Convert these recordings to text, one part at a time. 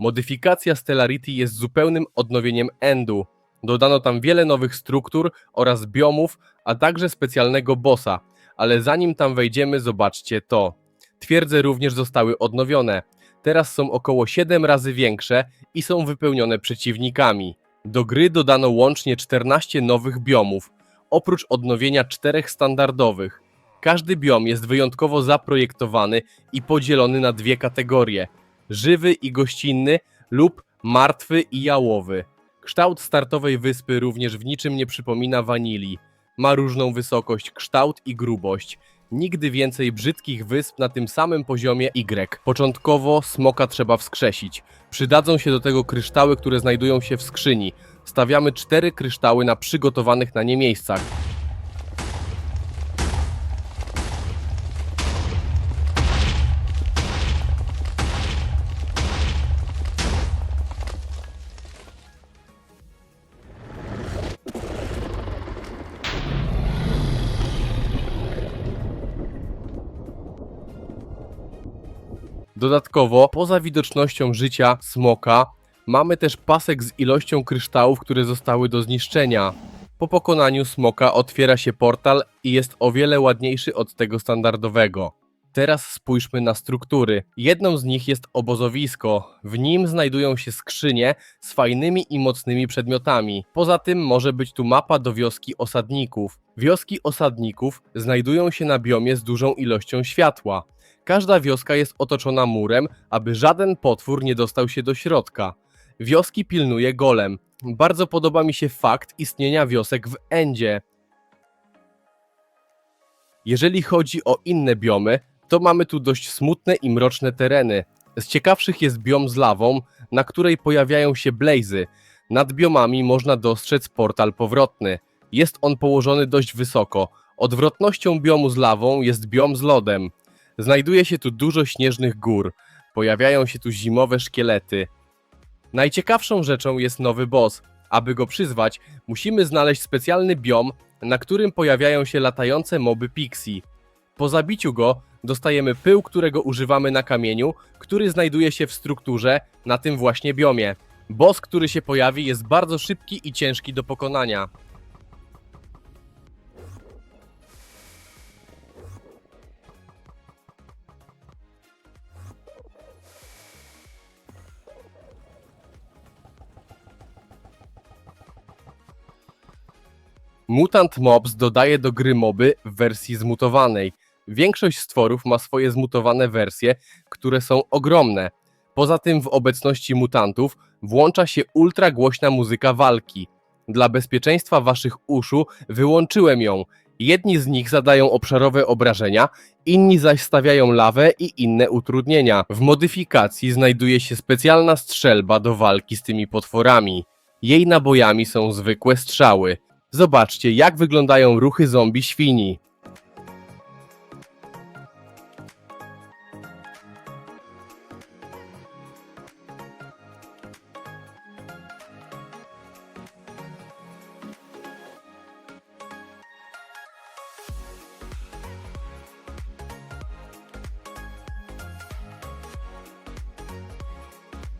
Modyfikacja Stellarity jest zupełnym odnowieniem Endu. Dodano tam wiele nowych struktur oraz biomów, a także specjalnego bossa, ale zanim tam wejdziemy, zobaczcie to. Twierdze również zostały odnowione. Teraz są około 7 razy większe i są wypełnione przeciwnikami. Do gry dodano łącznie 14 nowych biomów, oprócz odnowienia czterech standardowych. Każdy biom jest wyjątkowo zaprojektowany i podzielony na dwie kategorie: żywy i gościnny lub martwy i jałowy. Kształt startowej wyspy również w niczym nie przypomina wanilii. Ma różną wysokość, kształt i grubość. Nigdy więcej brzydkich wysp na tym samym poziomie Y. Początkowo smoka trzeba wskrzesić. Przydadzą się do tego kryształy, które znajdują się w skrzyni. Stawiamy cztery kryształy na przygotowanych na nie miejscach. Dodatkowo, poza widocznością życia smoka, mamy też pasek z ilością kryształów, które zostały do zniszczenia. Po pokonaniu smoka otwiera się portal i jest o wiele ładniejszy od tego standardowego. Teraz spójrzmy na struktury. Jedną z nich jest obozowisko. W nim znajdują się skrzynie z fajnymi i mocnymi przedmiotami. Poza tym może być tu mapa do wioski osadników. Wioski osadników znajdują się na biomie z dużą ilością światła. Każda wioska jest otoczona murem, aby żaden potwór nie dostał się do środka. Wioski pilnuje golem. Bardzo podoba mi się fakt istnienia wiosek w Endzie. Jeżeli chodzi o inne biomy, to mamy tu dość smutne i mroczne tereny. Z ciekawszych jest biom z lawą, na której pojawiają się blazy. Nad biomami można dostrzec portal powrotny. Jest on położony dość wysoko. Odwrotnością biomu z lawą jest biom z lodem. Znajduje się tu dużo śnieżnych gór. Pojawiają się tu zimowe szkielety. Najciekawszą rzeczą jest nowy boss. Aby go przyzwać, musimy znaleźć specjalny biom, na którym pojawiają się latające moby pixie. Po zabiciu go dostajemy pył, którego używamy na kamieniu, który znajduje się w strukturze na tym właśnie biomie. Boss, który się pojawi, jest bardzo szybki i ciężki do pokonania. Mutant Mobs dodaje do gry moby w wersji zmutowanej. Większość stworów ma swoje zmutowane wersje, które są ogromne. Poza tym w obecności mutantów włącza się ultra głośna muzyka walki. Dla bezpieczeństwa waszych uszu wyłączyłem ją. Jedni z nich zadają obszarowe obrażenia, inni zaś stawiają lawę i inne utrudnienia. W modyfikacji znajduje się specjalna strzelba do walki z tymi potworami. Jej nabojami są zwykłe strzały. Zobaczcie, jak wyglądają ruchy zombie świni.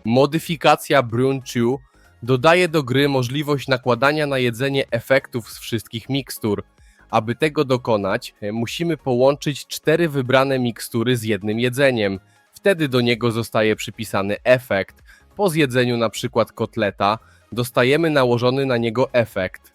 Modyfikacja Brune Chew dodaje do gry możliwość nakładania na jedzenie efektów z wszystkich mikstur. Aby tego dokonać, e, musimy połączyć cztery wybrane mikstury z jednym jedzeniem. Wtedy do niego zostaje przypisany efekt. Po zjedzeniu na przykład kotleta dostajemy nałożony na niego efekt.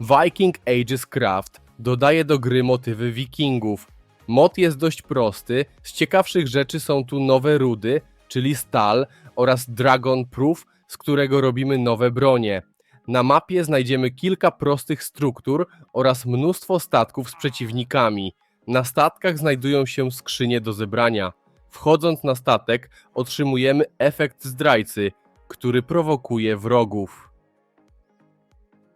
Viking Ages Craft dodaje do gry motywy wikingów. Mod jest dość prosty, z ciekawszych rzeczy są tu nowe rudy, czyli stal oraz Dragon Proof, z którego robimy nowe bronie. Na mapie znajdziemy kilka prostych struktur oraz mnóstwo statków z przeciwnikami. Na statkach znajdują się skrzynie do zebrania. Wchodząc na statek otrzymujemy efekt zdrajcy, który prowokuje wrogów.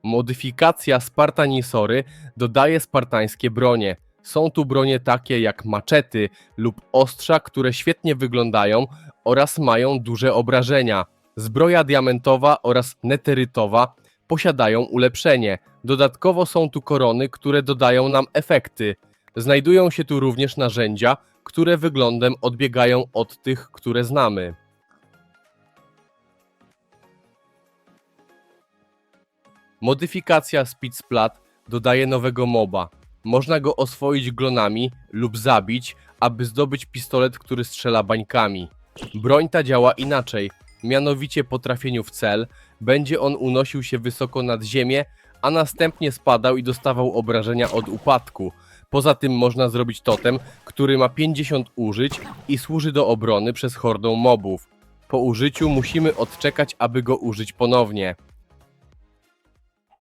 Modyfikacja Spartanisory dodaje spartańskie bronie. Są tu bronie takie jak maczety lub ostrza, które świetnie wyglądają oraz mają duże obrażenia. Zbroja diamentowa oraz neterytowa posiadają ulepszenie. Dodatkowo są tu korony, które dodają nam efekty. Znajdują się tu również narzędzia, które wyglądem odbiegają od tych, które znamy. Modyfikacja Speedsplat dodaje nowego moba. Można go oswoić glonami lub zabić, aby zdobyć pistolet, który strzela bańkami. Broń ta działa inaczej, mianowicie po trafieniu w cel będzie on unosił się wysoko nad ziemię, a następnie spadał i dostawał obrażenia od upadku. Poza tym można zrobić totem, który ma 50 użyć i służy do obrony przez hordą mobów. Po użyciu musimy odczekać, aby go użyć ponownie.